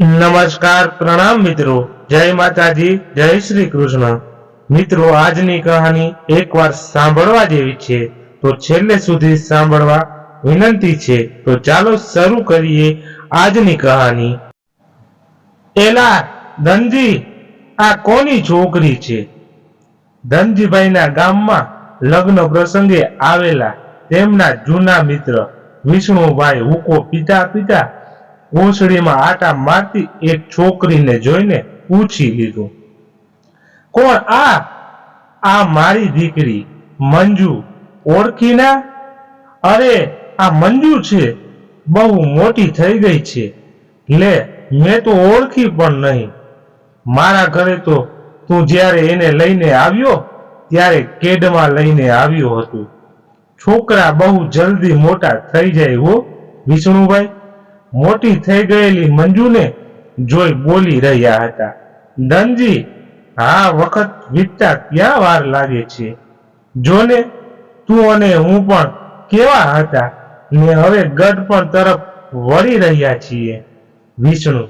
નમસ્કાર પ્રણામ મિત્રો. જય માતાજી, જય શ્રી કૃષ્ણ. મિત્રો, આજની કહાની એકવાર સાંભળવા જેવી છે. તો છેલ્લે સુધી સાંભળવા વિનંતી છે. તો ચાલો શરૂ કરીએ આજની કહાની. એલા ધનજી, આ કોની છોકરી છે? ધનજીભાઈના ગામમાં લગ્ન પ્રસંગે આવેલા તેમના જૂના મિત્ર વિષ્ણુભાઈ હુકો પિતા પિતા ઓસડીમાં આટા મારતી એક છોકરીને જોઈને પૂછી લીધું, કોણ આ? આ મારી દીકરી મંજુ ઓળખી ના અરે, આ મંજુ છે. બહુ મોટી થઈ ગઈ છે. લે, મેં તો ઓળખી પણ નહીં. મારા ઘરે તો તું જ્યારે એને લઈને આવ્યો, ત્યારે કેડમાં લઈને આવ્યો હતો. છોકરા બહુ જલ્દી મોટા થઈ જાય હો, વિષ્ણુભાઈ. મોટી થઈ ગયેલી મંજુને જોઈ બોલી રહ્યા હતા ધનજી હા વખત વીતતા ક્યાં વાર લાગે છે? જોને, તું અને હું પણ કેવા હતા? ને હવે ગઢપણ તરફ વળી રહ્યા છીએ. વિષ્ણુ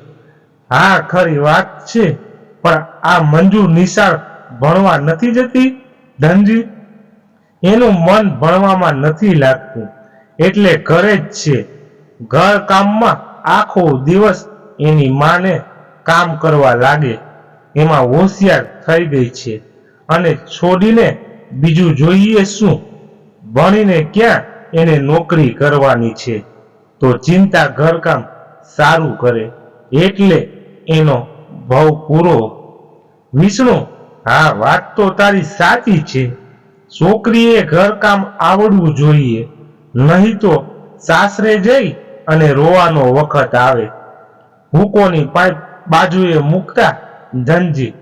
હા ખરી વાત છે, પણ આ મંજુ નિશાળ ભણવા નથી જતી? ધનજી એનું મન ભણવામાં નથી લાગતું, એટલે ઘરે જ છે. ઘર કામમાં આખો દિવસ એની માને કામ કરવા લાગે. એમાં હોશિયાર થઈ ગઈ છે. અને છોડીને બીજું જોઈએ શું? ભણીને ક્યાં એને નોકરી કરવાની છે? તો ચિંતા ઘરકામ સારું કરે. એટલે એનો ભાવ પૂરો. વિષ્ણુ, હા, વાત તો તારી સાચી છે. છોકરીએ ઘરકામ આવડવું જોઈએ. નહીં તો સાસરે જઈ અને રોવાનો વખત આવે. હુકોની બાજુએ મૂકતા ધનજી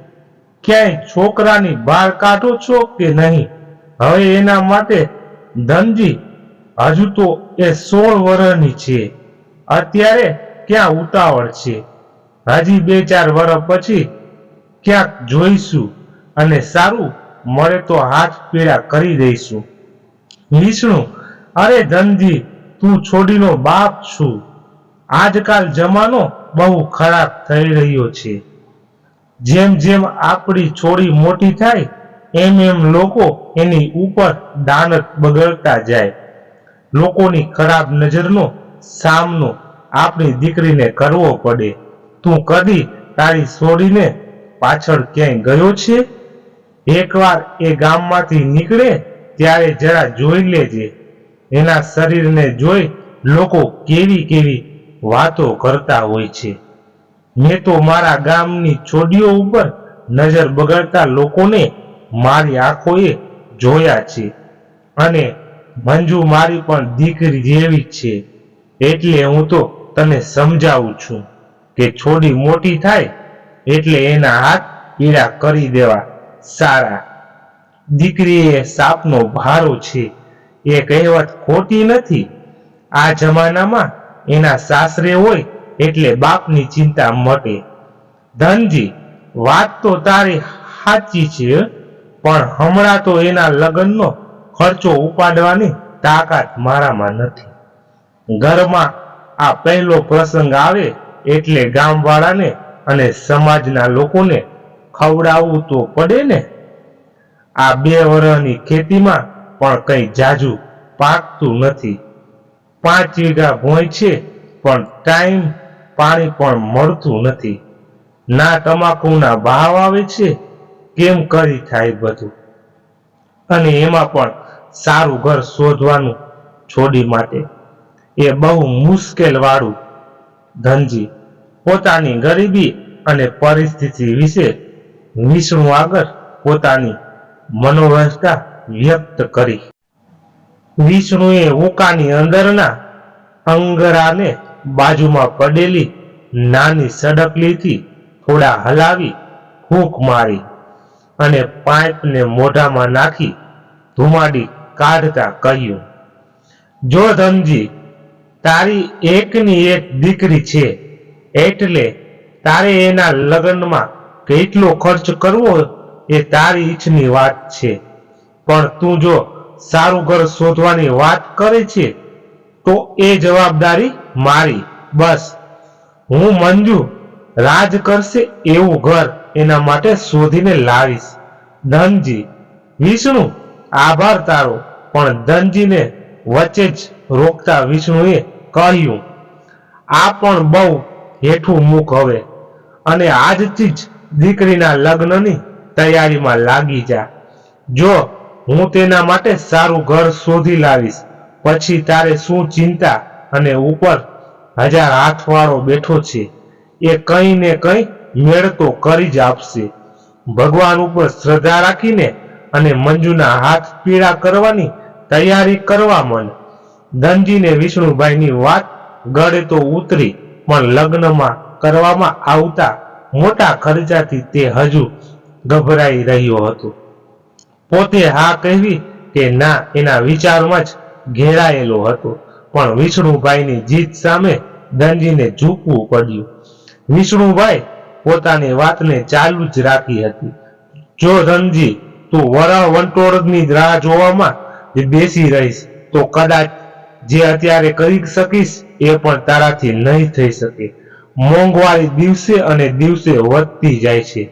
ક્યાંય છોકરાની બહાર કાઢો છો કે નહીં? હવે એના માટે ધનજી, હજુ તો એ સોળ વર્ષની છે. અત્યારે ક્યાં ઉતાવળ છે? હજી બે ચાર વર્ષ પછી ક્યાંક જોઈશું અને સારું મળે તો હાથ પીડા કરી દઈશું. વિષ્ણુ, અરે ધનજી તું છોડીનો બાપ છું. આજકાલ જમાનો બહુ ખરાબ થઈ રહ્યો છે. જેમ જેમ આપણી છોડી મોટી થાય, એમ એમ લોકો એની ઉપર દાનત બગડતા જાય. લોકોની ખરાબ નજરનો સામનો આપણી દીકરીને કરવો પડે. તું કદી તારી છોડીને પાછળ ક્યાંય ગયો છે? એકવાર એ ગામમાંથી નીકળે, ત્યારે જરા જોઈ લેજે. એના શરીરને જોઈ લોકો કેવી કેવી વાતો કરતા હોય છે. મેં તો મારા ગામની છોડીઓ ઉપર નજર બગાડતા લોકોને મારી આંખોએ જોયા છે અને મંજુ મારી પણ દીકરી જેવી છે. એટલે હું તો તને સમજાવું છું કે છોડી મોટી થાય એટલે એના હાથ પીડા કરી દેવા સારા. દીકરી એ સાપનો ભારો છે. એ કહેવત ખોટી નથી. આ જમાનામાં એના સાસરે હોય એટલે બાપની ચિંતા મટે. ધનજી, વાત તો તારી સાચી છે, પણ હમણાં તો એના લગ્નનો ખર્ચો ઉપાડવાની તાકાત મારામાં નથી. ઘરમાં આ પહેલો પ્રસંગ આવે એટલે ગામવાળાને અને સમાજના લોકોને ખવડાવવું તો પડે ને? આ બે વર્ષની ખેતીમાં પણ કઈ જાજુ પાકતું નથી. પાંચ વીઘા ભોંય છે, પણ ટાઈમ પાણી પણ મળતું નથી. ના તમાકુના ભાવ આવે છે, કેમ કરી થાય બધું? અને એમાં પણ સારું ઘર શોધવાનું છોડી માટે. એ બહુ મુશ્કેલ વાળું ધનજી, પોતાની ગરીબી અને પરિસ્થિતિ વિશે વિષ્ણુ આગળ પોતાની મનોવ્યથા વ્યક્ત કરી. વિષ્ણુએ ઉકાની અંદરના અંગરાને બાજુમાં પડેલી નાની સડકલીથી થોડા હલાવી ફૂંક મારી અને પાઇપને મોઢામાં નાખી ધુમાડી કાઢતા કહ્યું, જો ધનજી, તારી એકની એક દીકરી છે, એટલે તારે એના લગ્નમાં કેટલો ખર્ચ કરવો એ તારી ઈચ્છની વાત છે. પણ તું જો સારું ઘર શોધવાની વાત કરે છે, તો એ જવાબદારી મારી. બસ. હું મંજુ, રાજ કરશે એવું ઘર એના માટે શોધીને લાવીશ. ધનજી, વિષ્ણુ, આભાર તારો, પણ ધનજીને વચ્ચે જ રોકતા વિષ્ણુએ કહ્યું, આ પણ બહુ હેઠું મુખ હવે અને આજથી જ દીકરીના લગ્નની તૈયારીમાં લાગી જા. જો હું તેના માટે સારું ઘર શોધી લાવીશ. પછી તારે શું ચિંતા અને ઉપર હજાર હાથવાળો બેઠો છે, એ કંઈ ને કંઈ મેળ તો કરી જ આપશે. ભગવાન ઉપર શ્રદ્ધા રાખીને અને મંજુના હાથ પીળા કરવાની તૈયારી કરવા મન. ધનજીને વિષ્ણુભાઈની વાત ગળે તો ઉતરી, પણ લગ્નમાં કરવામાં આવતા મોટા ખર્ચાથી તે હજુ ગભરાઈ રહ્યો હતો. પોતે હા કહેવી કે ના એના વિચારમાં જ ઘેરાયેલો હતો. પણ વિષ્ણુભાઈની જીત સામે દંજીને ઝૂકવું પડ્યું. વિષ્ણુભાઈ પોતાની વાતને ચાલુ જ રાખી હતી. જો ધનજી તું વરા વંટોળની રાહ જોવામાં બેસી રહીશ, તો કદાચ જે અત્યારે કરી શકીશ એ પણ તારાથી નહીં થઈ શકે. મોંઘવારી દિવસે અને દિવસે વધતી જાય છે.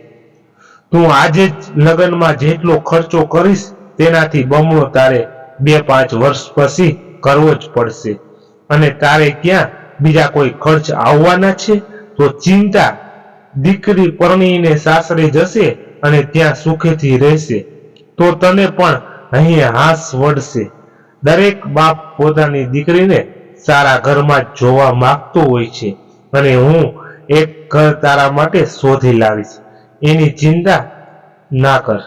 તું આજે જ લગ્નમાં જેટલો ખર્ચો કરીશ, તેનાથી બમણો તારે બે પાંચ વર્ષ પછી કરવો જ પડશે. અને તારે ક્યાં બીજા કોઈ ખર્ચ આવવાના છે? તો ચિંતા દીકરી પરણીને સાસરે જશે અને ત્યાં સુખેથી રહેશે. તો તને પણ અહીં હાસ વળશે. દરેક બાપ પોતાની દીકરીને સારા ઘરમાં જોવા માંગતો હોય છે. અને હું એક ઘર તારા માટે શોધી લાવીશ. એની ચિંતા ના કર.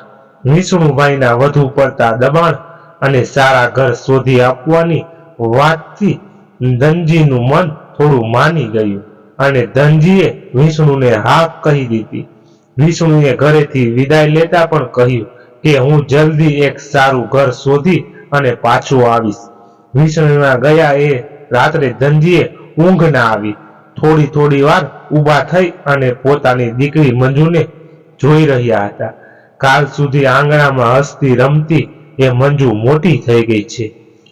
વિષ્ણુભાઈના વધુ પડતા દબાણ અને સારા ઘર શોધી આપવાની વાતથી ધનજીનું મન થોડું માની ગયું અને ધનજીએ વિષ્ણુને હા કહી દીધી. વિષ્ણુએ ઘરેથી વિદાય લેતા પણ કહ્યું કે હું જલ્દી એક સારું ઘર શોધી અને પાછો આવીશ. વિષ્ણુના ગયા એ રાત્રે ધનજીએ ઊંઘ ના આવી. થોડી થોડી વાર ઊભા થઈ અને પોતાની દીકરી મંજુને જોઈ રહ્યા હતા. કાલ સુધી આંગણામાં હસતી રમતી એ મંજુ મોટી થઈ ગઈ છે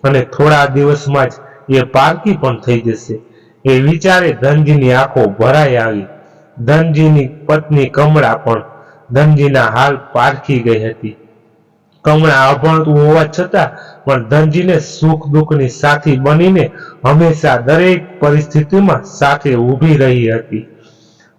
અને થોડા દિવસમાં જ એ પારકી પણ થઈ જશે. એ વિચારે ધનજીની આંખો ભરાઈ આવી. ધનજીની પત્ની કમળા પણ ધનજીના હાલ પારખી ગઈ હતી. કમળા અભણતું હોવા છતાં પણ ધનજીને સુખ દુઃખની સાથી બનીને હંમેશા દરેક પરિસ્થિતિમાં સાથે ઊભી રહી હતી.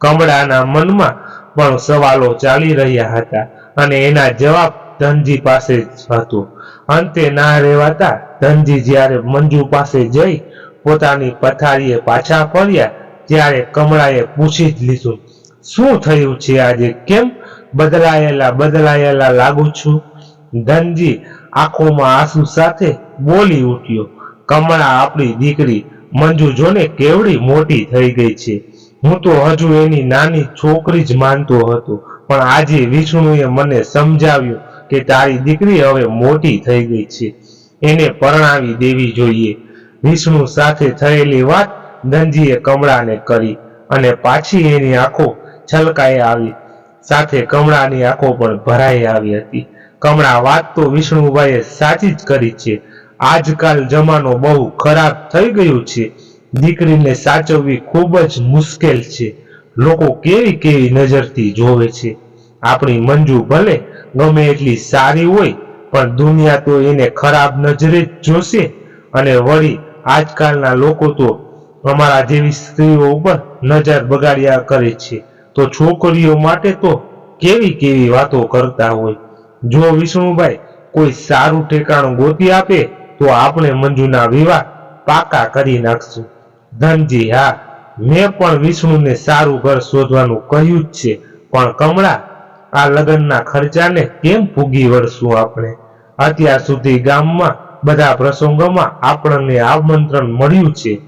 કમળાના મનમાં પણ સવાલો ચાલી રહ્યા હતા અને એના જવાબ ધનજી પાસે જ હતો. અંતે ના રહેવાતા ધનજી જ્યારે મંજુ પાસે જઈ પોતાની પથારીએ પાછા ફર્યા ત્યારે કમળાએ પૂછી જ લીધું, શું થયું છે આજે? કેમ બદલાયેલા બદલાયેલા લાગુ છું? ધનજી આંખોમાં આંસુ સાથે બોલી ઉઠ્યો, કમળા આપણી દીકરી મંજુ જોને કેવડી મોટી થઈ ગઈ છે. હું તો હજુ એની નાની છોકરી જ માનતો હતો, પણ આજે વિષ્ણુએ મને સમજાવ્યું કે તારી દીકરી હવે મોટી થઈ ગઈ છે. એને પરણાવી દેવી જોઈએ. વિષ્ણુ સાથે થયેલી વાત ધનજીએ કમળાને કરી અને પાછી એની આંખો છલકાઈ આવી. સાથે કમળાની આંખો પણ ભરાઈ આવી હતી. કમળા વાત તો વિષ્ણુભાઈએ સાચી જ કરી છે. આજકાલ જમાનો બહુ ખરાબ થઈ ગયું છે. દીકરીને સાચવવી ખૂબ જ મુશ્કેલ છે. લોકો કેવી કેવી નજરથી જોવે છે. આપણી મંજુ ભલે ગમે એટલી સારી હોય, પણ દુનિયા તો એને ખરાબ નજરે જ જોશે. અને વળી આજકાલના લોકો તો અમારા જેવી સ્ત્રીઓ ઉપર નજર બગાડ્યા કરે છે. તો છોકરીઓ માટે તો કેવી કેવી વાતો કરતા હોય. જો વિષ્ણુભાઈ કોઈ સારું ઠેકાણું ગોતી આપે, તો આપણે મંજુના વિવાહ પાકા કરી નાખશું. ધનજી, હા, મેં પણ વિષ્ણુને સારું ઘર શોધવાનું કહ્યું જ છે. પણ કમળા, આ લગ્નના ખર્ચાને કેમ ભૂગી વળશું આપણે? અત્યાર સુધી ગામમાં, બધા પ્રસંગોમાં આપણને આમંત્રણ મળ્યું છે.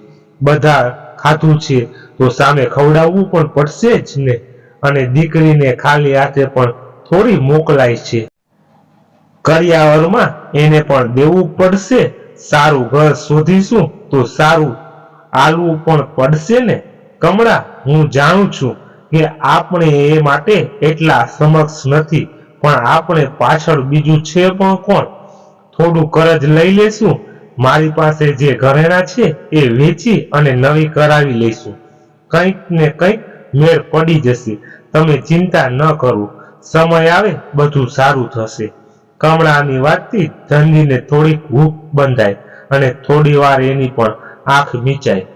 બધા ખાધું છે, તો સામે ખવડાવવું પણ પડશે જ ને? અને દીકરીને ખાલી હાથે પણ થોડી મોકલાય છે. કર્યાવરમાં એને પણ દેવું પડશે. સારું ઘર શોધીશું તો સારું આલવું પણ પડશે ને? કમળા, હું જાણું છું કે આપણે એ માટે એટલા સમક્ષ નથી, પણ આપણે પાછળ બીજું છે પણ કોણ? થોડું કરજ લઈ લેશું. મારી પાસે જે ઘરેણા છે એ વેચી અને નવી કરાવી લઈશું. કંઈક ને કંઈક મેળ પડી જશે. તમે ચિંતા ન કરો. સમય આવે, બધું સારું થશે. કમળાની વાતથી ધનજીને થોડીક ભૂખ બંધાય અને થોડી વાર એની પણ આંખ મીચાય.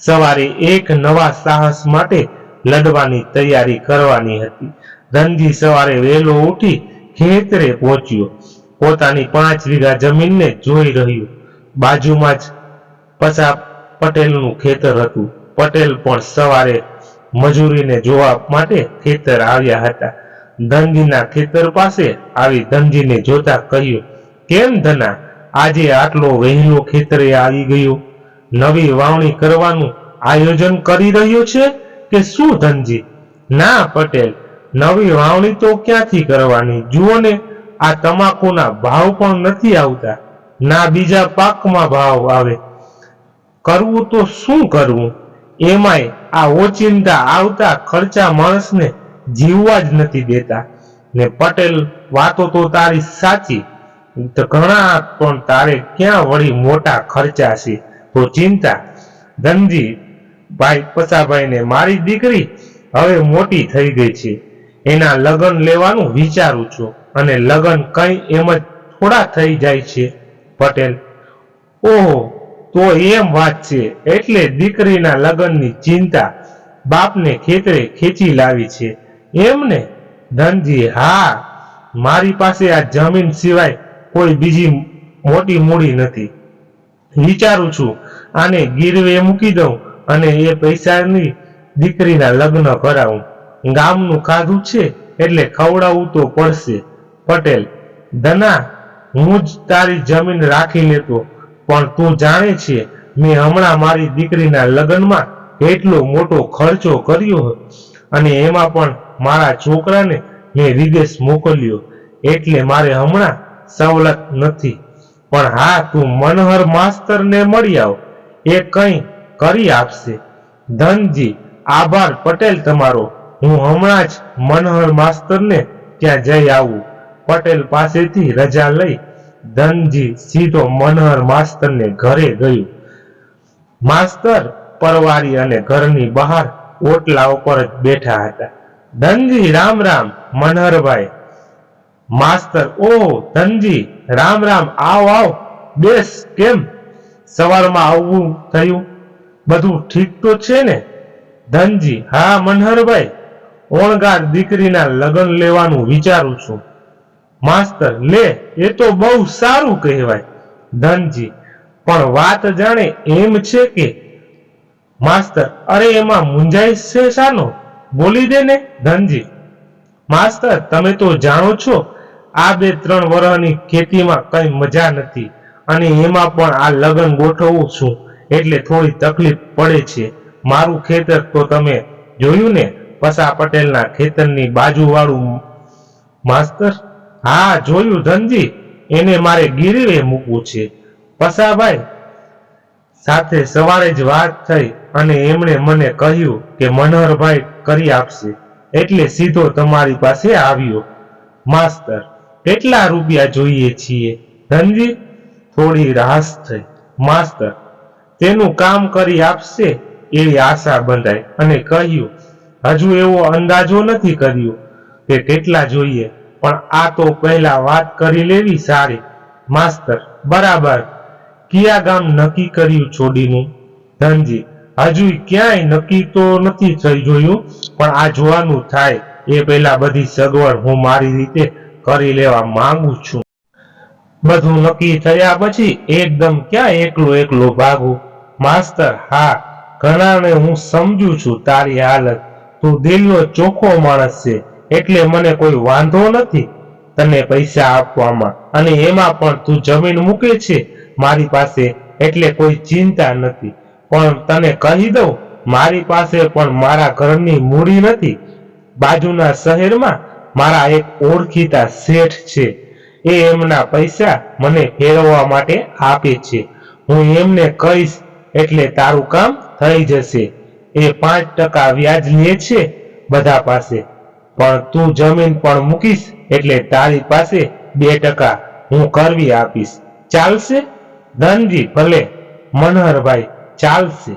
સવારે એક નવા સાહસ માટે લડવાની તૈયારી કરવાની હતી. ધનજી સવારે વહેલો ઉઠી ખેતરે પહોંચ્યો. પોતાની પાંચ વીઘા જમીનને જોઈ રહ્યું. બાજુમાં જ પસા પટેલનું ખેતર હતું. પટેલ પણ સવારે મજૂરીને જોવા માટે ખેતર આવ્યા હતા. ધનજીના ખેતર પાસે આવી ધનજીને જોતા કહ્યું, કેમ ધના? આજે આટલો વહેલો ખેતરે આવી ગયો. નવી વાવણી કરવાનું આયોજન કરી રહ્યો છે કે શું ધનજી? ના, પટેલ. નવી વાવણી તો ક્યાંથી કરવાની? જુઓ ને, આ તમાકુના ભાવ પણ નથી આવતા. ના, બીજા પાકમાં ભાવ આવે. કરવું તો શું કરવું? એમાંય આ ઓચિંતા આવતા ખર્ચા માણસને જીવવા જ નથી દેતા. ને પટેલ, વાતો તો તારી સાચી. ઘણા પણ તારે ક્યાં વળી મોટા ખર્ચા છે? તો ચિંતા. ધનજી, ભાઈ પસાભાઈને મારી દીકરી હવે મોટી થઈ ગઈ છે. એના લગ્ન લેવાનું વિચારું છું અને લગ્ન કઈ એમ જ થોડા થઈ જાય છે, પટેલ. ઓહો, તો એમ વાત છે, એટલે દીકરીના લગ્નની ચિંતા બાપને ખેતરે ખેંચી લાવી છે. એમ ને? ધનજી, હા, મારી પાસે આ જમીન સિવાય કોઈ બીજી મોટી મૂડી નથી. વિચારું છું. આને ગીરવે મૂકી દઉં અને એ પૈસાની દીકરીના લગ્ન કરાવું. ગામનું ખાધું છે એટલે ખવડાવવું તો પડશે. પટેલ, ધના, હું જ તારી જમીન રાખી લેતો, પણ તું જાણે છે મેં હમણાં મારી દીકરીના લગ્નમાં એટલો મોટો ખર્ચો કર્યો અને એમાં પણ મારા છોકરાને મેં વિદેશ મોકલ્યો. એટલે મારે હમણાં સવલત નથી. પણ હા, તું મનહર માસ્તરને મળી આવ. એ કંઈ કરી આપશે. ધનજી, આભાર પટેલ તમારો. હું હમણાં જ મનહર માસ્તરને ત્યાં જઈ આવું. પટેલ પાસેથી રજા લઈ ધનજી સીધો મનહર માસ્તરને ઘરે ગયું. માસ્તર પરવારી અને ઘરની બહાર ઓટલા ઉપર જ બેઠા હતા. ધનજી, રામ રામ, મનહરભાઈ. માસ્તર, ઓ ધનજી, રામ રામ, આવ આવ, બેસ, કેમ? સવારમાં આવવું થયું? બધું ઠીક તો છે ને? ધનજી, હા, મનહરભાઈ, ઓણગાર દીકરીના લગ્ન લેવાનું વિચારું છું. માસ્તર, લે, એ તો બહુ સારું કહેવાય. ધનજી, પણ વાત જાણે એમ છે કે, માસ્તર, અરે એમાં મુંજાઈ છે શાનો? બોલી દે ને, ધનજી. માસ્તર, તમે તો જાણો છો આ બે ત્રણ વર્ષની ખેતીમાં કઈ મજા નથી. અને એમાં પણ આ લગ્ન ગોઠવું છું એટલે થોડી તકલીફ પડે છે. મારું ખેતર તો તમે જોયું ને? પસા પટેલના ખેતરની બાજુવાળું માસ્તર? હા, જોયું ધનજી. એને મારે ગીરવે મૂકવું છે. પસાભાઈ સાથે સવારે જ વાત થઈ અને એમણે મને કહ્યું કે મનોહરભાઈ કરી આપશે. એટલે સીધો તમારી પાસે આવ્યો. માસ્તર કેટલા રૂપિયા જોઈએ છીએ? ધનજી થોડી રાહસ થઈ. માસ્તર, તેનું કામ કરી આપશે એવી આશા બંધાઈ અને કહ્યું, હજુ એવો અંદાજો નથી કર્યો કે કેટલા જોઈએ, પણ આ તો પહેલા વાત કરી લેવી સારી. માસ્તર, બરાબર. કિયા ગામ નક્કી કર્યું છોડીનું? ધનજી, હજુ ક્યાંય નક્કી તો નથી થઈ જોયું, પણ આ જોવાનું થાય. એ પહેલા બધી સગવડ હું મારી રીતે કરી લેવા માંગુ છું. બધું નક્કી થયા પછી એકદમ ક્યાં એકલો એકલો ભાગું? માસ્તર, હા, ઘણાને હું સમજુ છું તારી હાલત. તું દિલનો ચોખ્ખો માણસ છે, એટલે મને કોઈ વાંધો નથી તને પૈસા આપવામાં. અને એમાં પણ તું જમીન મૂકે છે મારી પાસે, એટલે કોઈ ચિંતા નથી. પણ તને કહી દઉં, મારી પાસે પણ મારા ઘરની મૂડી નથી. બાજુના શહેરમાં મારા એક ઓળખીતા શેઠ છે. એ એમના પૈસા મને ફેરવવા માટે આપે છે. હું એમને કહીશ, એટલે તારું કામ થઈ જશે. એ પાંચ ટકા વ્યાજ લે છે બધા પાસે. પણ તું જમીન પણ મૂકીશ, એટલે તારી પાસે બે ટકા હું કરવી આપીશ. ચાલશે? ધનજી, ભલે. મનહરભાઈ, ચાલશે.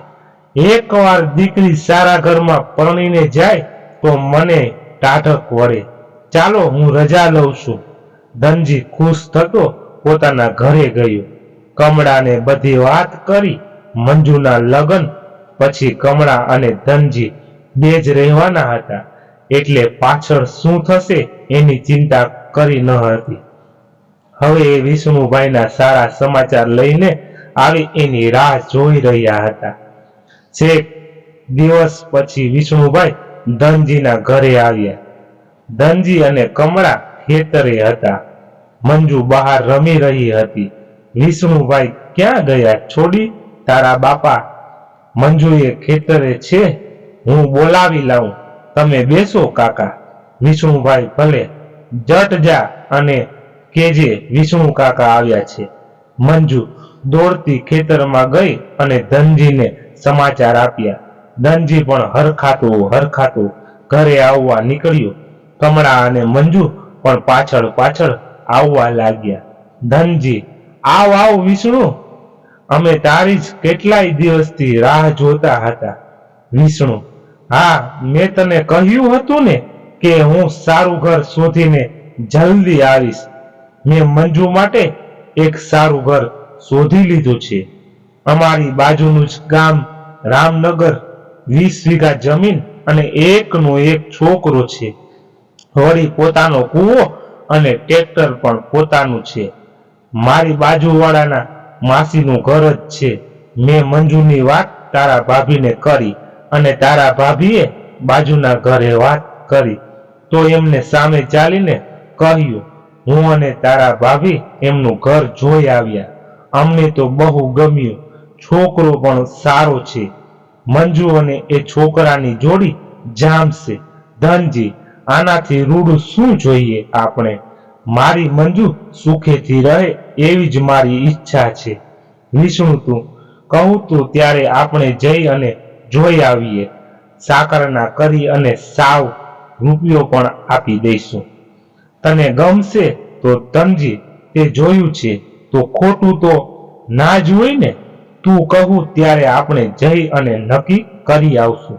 એકવાર દીકરી સારા ઘરમાં પરણીને જાય તો મને ટાઢક વળે. ચાલો હું રજા લઉં છું. ધનજી ખુશ થતો પોતાના ઘરે ગયો. કમળાને બધી વાત કરી, મંજુના લગ્ન, પછી કમળા અને ધનજી બે જ રહેવાના હતા. એટલે પાછળ શું થશે એની ચિંતા કરી ન હતી. હવે એ વિષ્ણુભાઈના સારા સમાચાર લઈને આવી એની રાહ જોઈ રહ્યા હતા. છેક દિવસ પછી વિષ્ણુભાઈ ધનજીના ઘરે આવ્યા. ધનજી અને કમળા ખેતરે હતા. મંજુ બહાર રમી રહી હતી. વિષ્ણુભાઈ ક્યાં ગયા છોડી? તારા બાપા. મંજુએ ખેતરે છે, હું બોલાવી લાવું. તમે બેસો કાકા. વિષ્ણુભાઈ ભલે, જટ જા અને કેજે વિષ્ણુ કાકા આવ્યા છે. મંજુ દોડતી ખેતરમાં ગઈ અને ધનજીને સમાચાર આપ્યા. ધનજી પણ હરખાતું હરખાતું ઘરે આવવા નીકળ્યું. કમળા અને મંજુ પણ પાછળ પાછળ આવવા લાગ્યા. ધનજી, આવ આવ વિષ્ણુ. અમે તારી જ કેટલાય દિવસથી રાહ જોતા હતા. વિષ્ણુ, હા, મેં તને કહ્યું હતું ને કે હું સારું ઘર શોધીને જલ્દી આવીશ. મેં મંજુ માટે એક સારું ઘર શોધી લીધું છે. અમારી બાજુનું જ ગામ રામનગર, વીસ વીઘા જમીન અને એકનો એક છોકરો છે. વળી પોતાનો કૂવો અને ટ્રેક્ટર પણ પોતાનું છે. મારી બાજુવાળાના માસીનું ઘર જ છે. મેં મંજુની વાત તારા ભાભીને કરી અને તારા ભાભીએ બાજુના ઘરે વાત કરી. તો એમને સામે ચાલીને કહ્યું, હું અને તારા ભાભી એમનું ઘર જોઈ આવ્યા. અમને તો બહુ ગમ્યું. છોકરો પણ સારો છે. મંજુ અને એ છોકરાની જોડી જામશે. ધનજી આનાથી રૂડું શું જોઈએ આપણે? મારી મંજુ સુખેથી રહે એવી જ મારી ઈચ્છા છે. વિષ્ણુ તું, કહું તું ત્યારે આપણે જઈ અને જોઈ આવીએ. સાકરના કરી અને સાવ રૂપિયો પણ આપી દઈશું. તને ગમશે તો તનજી તે જોયું છે. તો ખોટું તો ના જ હોય ને? તું કહું ત્યારે આપણે જઈ અને નક્કી કરી આવશું.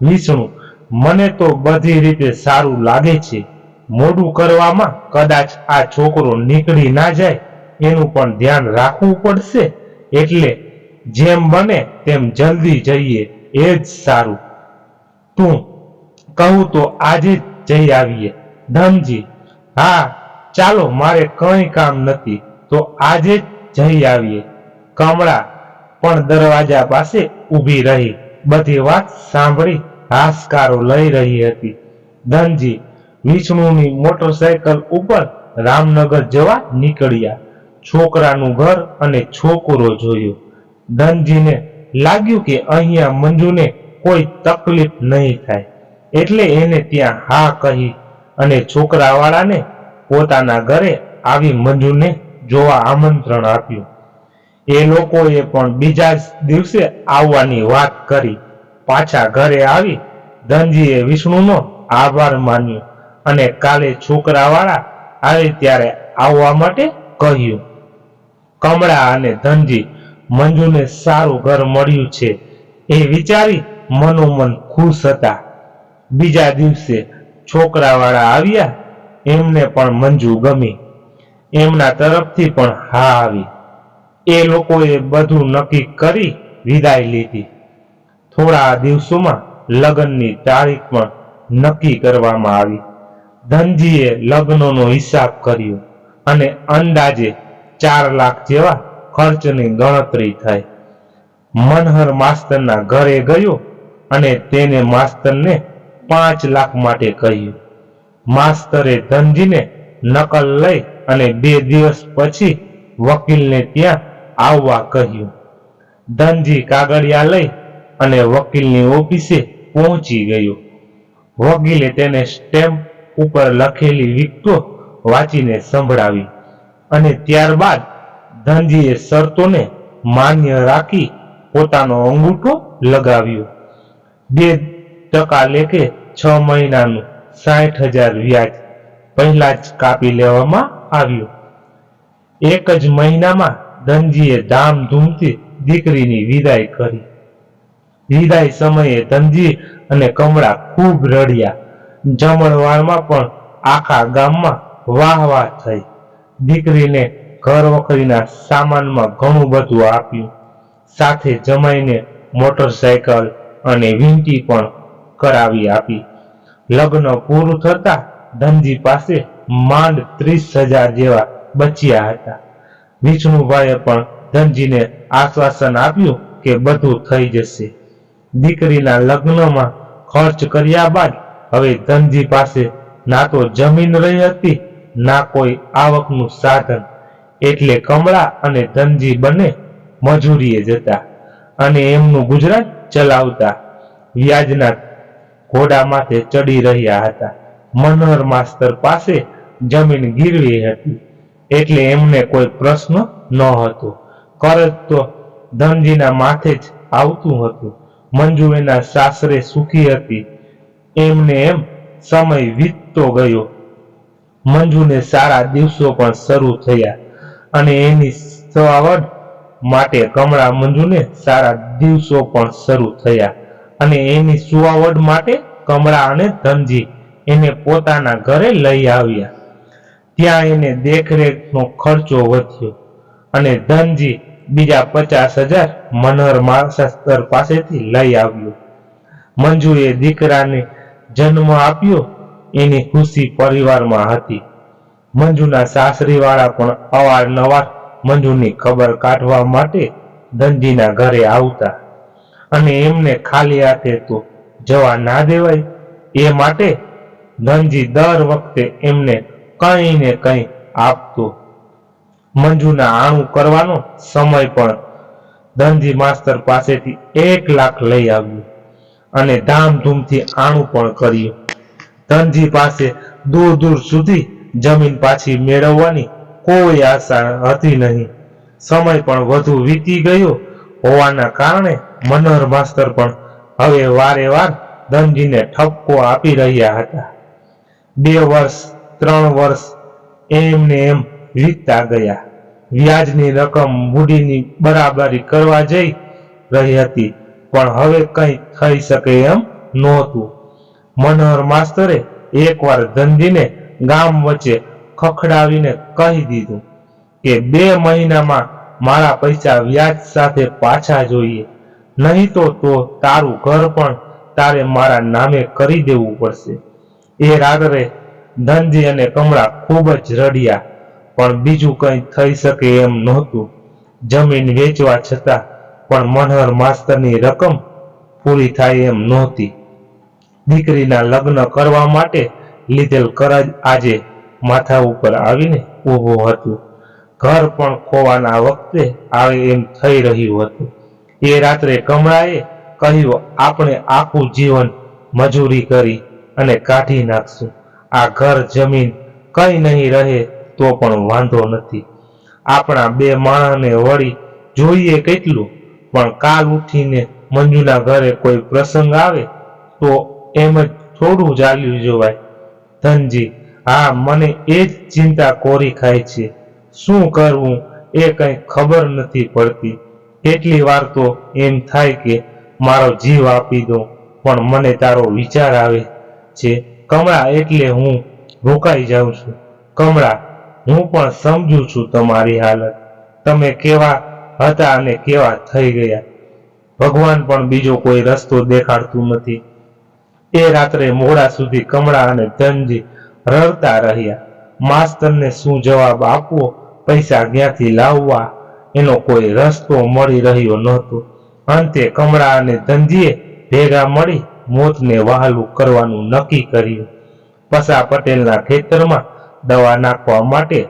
વિષ્ણુ મને તો બધી રીતે સારું લાગે છે. મોડું કરવામાં કદાચ આ છોકરો નીકળી ના જાય, એનું પણ ધ્યાન રાખવું પડશે. એટલે જેમ બને તેમ જલ્દી જઈએ, એ જ સારું. તું કહું તો આજે જ જઈ આવીએ. ધનજી, હા, ચાલો, મારે કંઈ કામ નથી, તો આજે જ જઈ આવીએ. કમળા પણ દરવાજા પાસે ઊભી રહી. બધી વાત સાંભળી હાશકારો લઈ રહી હતી. ધનજી વિષ્ણુની મોટરસાયકલ ઉપર રામનગર જવા નીકળ્યા. છોકરાનું ઘર અને છોકરો જોયો. ધનજીને લાગ્યું કે અહીંયા મંજુને કોઈ તકલીફ નહીં થાય. એટલે એને ત્યાં હા કહી અને છોકરાવાળાને પોતાના ઘરે આવી મંજુને જોવા આમંત્રણ આપ્યું. એ લોકોએ પણ બીજા દિવસે આવવાની વાત કરી. પાછા ઘરે આવી ધનજીએ વિષ્ણુનો આભાર માન્યો અને કાલે છોકરાવાળા આવે ત્યારે આવવા માટે કહ્યું, કમળા અને ધનજી, મંજુને સારું ઘર મળ્યું છે. એ વિચારી મનોમન ખુશ હતા. બીજા દિવસે છોકરાવાળા આવ્યા, એમને પણ મંજુ ગમી. એમના તરફથી પણ હા આવી. એ લોકોએ બધું નક્કી કરી વિદાય લીધી. થોડા દિવસોમાં લગ્નની તારીખ પણ નક્કી કરવામાં આવી. ધનજીએ લગ્નનો હિસાબ કર્યો અને અંદાજે ચાર લાખ જેવા ખર્ચની ગણતરી થઈ મનહર માસ્તરના ઘરે ગયો અને તેને માસ્તરને પાંચ લાખ માટે કહ્યું. માસ્તરે ધનજીને નકલ લઈ અને બે દિવસ પછી વકીલને ત્યાં આવવા કહ્યું. ધનજી કાગળિયા લઈ અને વકીલની ઓફિસે પહોંચી ગયો. વકીલે તેને સ્ટેમ્પ ઉપર લખેલી વિગતો વાંચીને સંભળાવી અને ત્યારબાદ ધનજીએ શરતોને માન્ય રાખી પોતાનો અંગૂઠો લગાવ્યો. બે ટકા લેખે છ મહિનાનું સાઠ હજાર વ્યાજ પહેલા જ કાપી લેવામાં આવ્યું. એક જ મહિનામાં ધનજીએ ધામધૂમથી દીકરીની વિદાય કરી. વિદાય સમયે ધનજી અને કમળા ખૂબ રડ્યા. જમણવાળમાં પણ આખા ગામમાં વાહ વાહ થઈ. દીકરીને ઘર વખરીના સામાનમાં ઘણું બધું આપ્યું. સાથે જમાઈને મોટરસાયકલ અને વીંટી પણ કરાવી આપી. લગ્ન પૂરું થતા ધનજી પાસે માંડ ત્રીસ હજાર જેવા બચ્યા હતા. વિષ્ણુભાઈએ પણ ધનજીને આશ્વાસન આપ્યું કે બધું થઈ જશે. દીકરીના લગ્નમાં ખર્ચ કર્યા બાદ હવે ધનજી પાસે ના તો જમીન રહી હતી, ના કોઈ આવકનું સાધન. એટલે કમળા અને ધનજી બંને મજૂરીએ જતા અને એમનું ગુજરાત ચલાવતા. વ્યાજના ઘોડા માથે ચડી રહ્યા હતા. મનોહર માસ્તર પાસે જમીન ગીરવી હતી. એટલે એમને કોઈ પ્રશ્ન ન હતો. કરજ તો ધનજીના માથે જ આવતું હતું. મંજુ એના સાસરે સુખી હતી. એમને એમ સમય વીતતો ગયો. મંજુને સારા દિવસો પણ શરૂ થયા અને એની સવાવડ માટે કમળા મંજુને સારા દિવસો પણ શરૂ થયા અને એની સુવાવડ માટે કમળા અને ધનજી એને પોતાના ઘરે લઈ આવ્યા. ત્યાં એને દેખરેખનો ખર્ચો વધ્યો અને ધનજી બીજા પચાસ હજાર મનોહર માસ્તર પાસેથી લઈ આવ્યો. મંજુએ દીકરાને જન્મ આપ્યો, એની ખુશી પરિવારમાં હતી. મંજુના સાસરીવાળા પણ અવારનવાર મંજુની ખબર કાઢવા માટે ધનજીના ઘરે આવતા અને એમને ખાલી હાથે તો જવા ના દેવાય, એ માટે ધનજી દર વખતે એમને કંઈ ને કંઈ આપતો મંજુના આણું કરવાનો સમય પણ ધનજી માસ્તર પાસેથી એક લાખ લઈ આવ્યું અને ધામધૂમથી આણું પણ કર્યું. ધનજી પાસે દૂર દૂર સુધી જમીન પાછી મેળવવાની કોઈ આશા હતી નહીં. સમય પણ વધુ વીતી ગયો હોવાના કારણે મનોહર માસ્તર પણ હવે વારે વાર ધનજીને ઠપકો આપી રહ્યા હતા. બે વર્ષ, ત્રણ વર્ષ, એમને એમ વીતતા ગયા. વ્યાજની રકમ મૂડીની બરાબરી કરવા જઈ રહી હતી, પણ હવે કંઈ થઈ શકે એમ નહોતું. મનોહર માસ્તરે એકવાર ધંધીને ગામ વચ્ચે ખખડાવીને કહી દીધું કે બે મહિનામાં મારા પૈસા વ્યાજ સાથે પાછા જોઈએ. નહીં તો તો તારું ઘર પણ તારે મારા નામે કરી દેવું પડશે. એ રાત્રે ધનજી અને કમળા ખૂબ જ રડ્યા. પણ બીજું કંઈ થઈ શકે એમ નહોતું. જમીન વેચવા છતાં પણ મનહર માસ્તરની રકમ પૂરી થાય એમ નહોતી. દીકરીના લગ્ન કરવા માટે લીધેલ કરજ આજે માથા ઉપર આવીને ઊભું હતું. ઘર પણ ખોવાના વખતે આવે એમ થઈ રહ્યું હતું. એ રાત્રે કમળાએ કહ્યું, આપણે આખું જીવન મજૂરી કરી અને કાઢી નાખશું. આ ઘર જમીન કઈ નહીં રહે તો પણ વાંધો નથી. આપણા બે માણસને વળી જોઈએ કેટલું? પણ કાલ ઉઠીને મંજુના ઘરે કોઈ પ્રસંગ આવે તો એમ જ થોડું ચાલ્યું જોવાય. ધનજી, હા, મને એ જ ચિંતા કોરી ખાય છે. શું કરવું એ કંઈ ખબર નથી પડતી. કેટલી વાર તો એમ થાય કે મારો જીવ આપી દો, પણ મને તારો વિચાર આવે છે. કમળા, એટલે હું રોકાઈ જાઉં છું. કમળા હું પણ સમજુ છું તમારી હાલત. તમે કેવા હતા અને કેવા થઈ ગયા. ભગવાન પણ બીજો કોઈ રસ્તો દેખાડતું નથી. એ રાત્રે મોડા સુધી કમળા અને ધનજી રડતા રહ્યા. માસ્તરને શું જવાબ આપવો? પૈસા ક્યાંથી લાવવા? એનો કોઈ રસ્તો મળી રહ્યો નહોતો. અંતે કમળા અને ધનજીએ ભેગા મળી મોતને વહાલું કરવાનું નક્કી કર્યું. પસા પટેલના ખેતરમાં દવા નાખવા માટે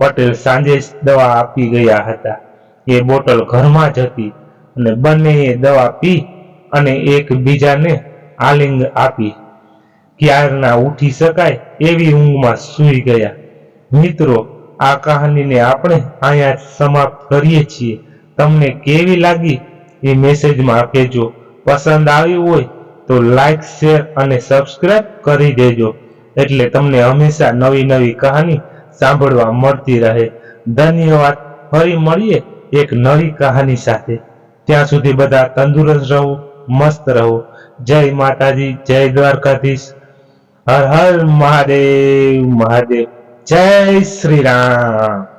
પટેલ સાંજે દવા આપી ગયા હતા. એ બોટલ ઘરમાં જ હતી અને બંનેએ દવા પી અને એકબીજાને આલિંગ આપી. ક્યારના ઉઠી શકાય એવી ઊંઘમાં સૂઈ ગયા. મિત્રો, આ કહાનીને આપણે અહીંયા સમાપ્ત કરીએ છીએ. તમને કેવી લાગી એ મેસેજમાં કહેજો પસંદ આવ્યું હોય તો લાઈક, શેર અને સબસ્ક્રાઇબ કરી દેજો. એટલે તમને હંમેશા નવી નવી કહાની સાંભળવા મળતી રહે. ધન્યવાદ. ફરી મળીએ એક નવી કહાની સાથે. ત્યાં સુધી બધા તંદુરસ્ત રહો, મસ્ત રહો. જય માતાજી, જય દ્વારકાધીશ. હર હર મહાદેવ મહાદેવ. જય શ્રી રામ.